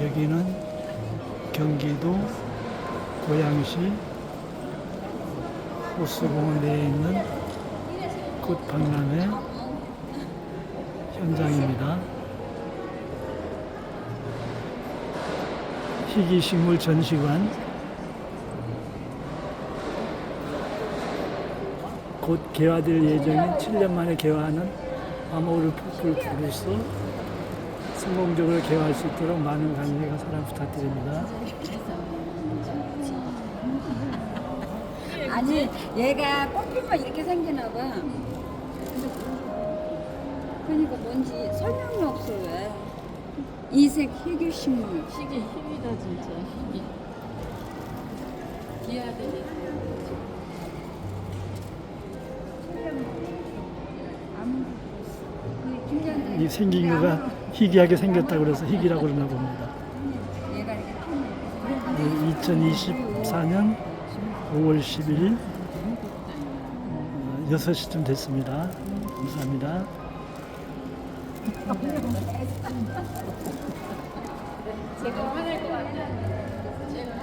여기는 경기도 고양시 호수공원 내에 있는 꽃 박람회 현장입니다. 희귀식물 전시관 곧 개화될 예정인 7년 만에 개화하는 아모르 퍼플 블루스 성공적으로 개화할 수 있도록 많은 관리가 사랑 부탁드립니다. 아니 얘가 꽃피면 이렇게 생기나 봐. 그러니까 뭔지 설명이 없어 왜. 이색 희귀 식물. 시기 힘이다 진짜 힘이 기아들이 이 생긴 거가 희귀하게 생겼다고 그래서 희귀라고 그러나 봅니다. 얘가 이렇게 피면 2024년 5월 11일 6시쯤 됐습니다. 감사합니다. 제가 화낼 것 같아요